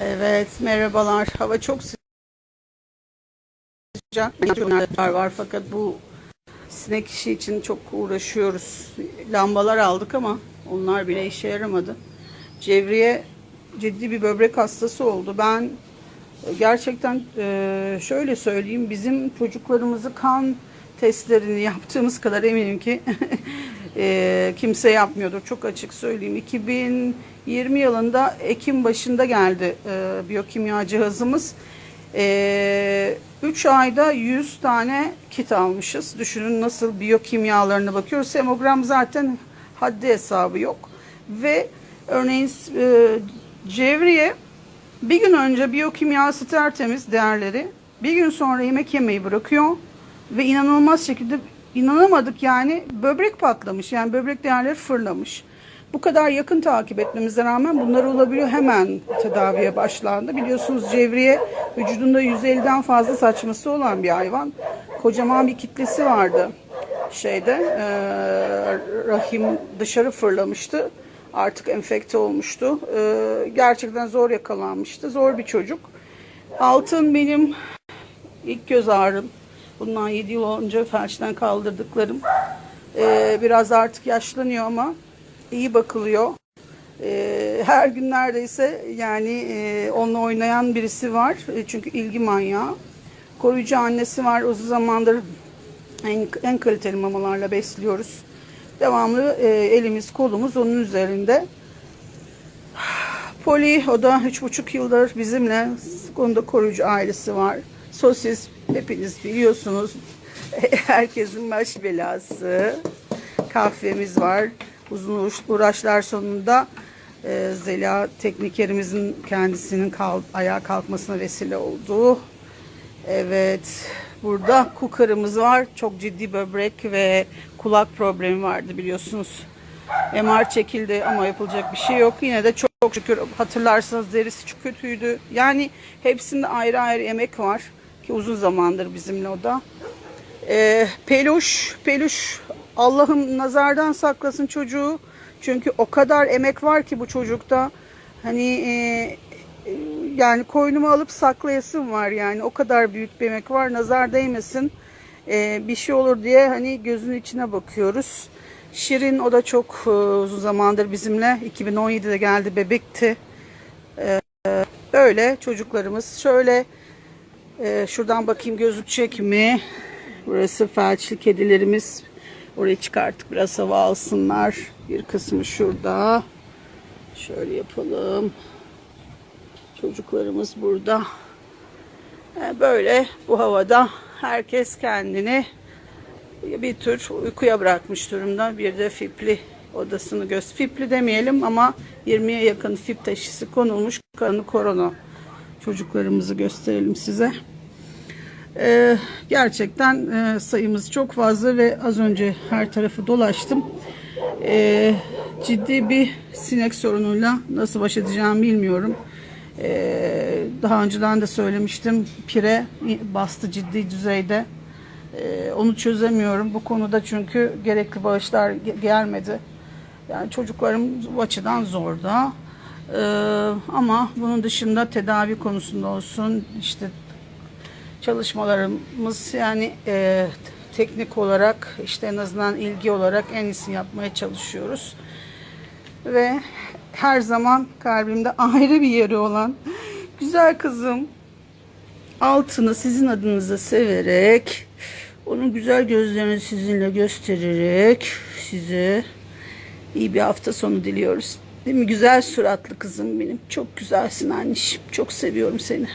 Evet, merhabalar. Hava çok sıcak. Var var fakat bu sinek işi için çok uğraşıyoruz. Lambalar aldık ama onlar bile işe yaramadı. Cevriye ciddi bir böbrek hastası oldu. Ben e, gerçekten e, şöyle söyleyeyim bizim çocuklarımızı kan testlerini yaptığımız kadar eminim ki e, kimse yapmıyordur. Çok açık söyleyeyim. 2020 yılında Ekim başında geldi e, biyokimya cihazımız. 3 ayda 100 tane kit almışız. Düşünün nasıl biyokimyalarına bakıyoruz. Hemogram zaten haddi hesabı yok. Ve örneğin e, Cevriye bir gün önce biyokimyası tertemiz değerleri. Bir gün sonra yemek yemeyi bırakıyor ve inanılmaz şekilde inanamadık yani böbrek patlamış. Yani böbrek değerleri fırlamış. Bu kadar yakın takip etmemize rağmen bunlar olabiliyor. Hemen tedaviye başlandı. Biliyorsunuz Cevriye vücudunda 150'den fazla saçması olan bir hayvan. Kocaman bir kitlesi vardı şeyde e, rahim dışarı fırlamıştı. Artık enfekte olmuştu. E, gerçekten zor yakalanmıştı. Zor bir çocuk. Altın benim ilk göz ağrım. Bundan 7 yıl önce felçten kaldırdıklarım. E, biraz artık yaşlanıyor ama iyi bakılıyor. E, her gün neredeyse yani e, onunla oynayan birisi var. E, çünkü ilgi manyağı. Koruyucu annesi var. Uzun zamandır en, en kaliteli mamalarla besliyoruz. Devamlı e, elimiz kolumuz onun üzerinde. Poli o da üç buçuk yıldır bizimle. Onda koruyucu ailesi var. Sosis hepiniz biliyorsunuz. Herkesin baş belası. Kahvemiz var. Uzun uğraşlar sonunda e, Zela teknikerimizin kendisinin kalk, ayağa kalkmasına vesile oldu. Evet. Burada kukarımız var. Çok ciddi böbrek ve kulak problemi vardı biliyorsunuz. MR çekildi ama yapılacak bir şey yok. Yine de çok, çok şükür hatırlarsanız derisi çok kötüydü. Yani hepsinde ayrı ayrı emek var. Ki uzun zamandır bizimle o da. Ee, peluş, peluş Allah'ım nazardan saklasın çocuğu. Çünkü o kadar emek var ki bu çocukta. Hani e, yani koynuma alıp saklayasım var yani. O kadar büyük bir emek var. Nazar değmesin. Ee, bir şey olur diye hani gözün içine bakıyoruz. Şirin o da çok e, uzun zamandır bizimle. 2017'de geldi bebekti. Ee, böyle çocuklarımız. Şöyle e, şuradan bakayım gözükecek mi? Burası felçli kedilerimiz. Orayı çıkarttık biraz hava alsınlar. Bir kısmı şurada. Şöyle yapalım. Çocuklarımız burada. E, böyle bu havada herkes kendini bir tür uykuya bırakmış durumda. Bir de fipli odasını göz fipli demeyelim ama 20'ye yakın fip teşhisi konulmuş. Kanı korona çocuklarımızı gösterelim size. Ee, gerçekten e, sayımız çok fazla ve az önce her tarafı dolaştım. Ee, ciddi bir sinek sorunuyla nasıl baş edeceğimi bilmiyorum. Ee, daha önceden de söylemiştim. Pire bastı ciddi düzeyde. Ee, onu çözemiyorum bu konuda çünkü gerekli bağışlar gelmedi. Yani çocuklarım bu açıdan zorda. Ee, ama bunun dışında tedavi konusunda olsun işte çalışmalarımız yani e, teknik olarak işte en azından ilgi olarak en iyisini yapmaya çalışıyoruz. Ve her zaman kalbimde ayrı bir yeri olan güzel kızım altını sizin adınıza severek onun güzel gözlerini sizinle göstererek size iyi bir hafta sonu diliyoruz. Değil mi? Güzel suratlı kızım benim. Çok güzelsin anneciğim. Çok seviyorum seni.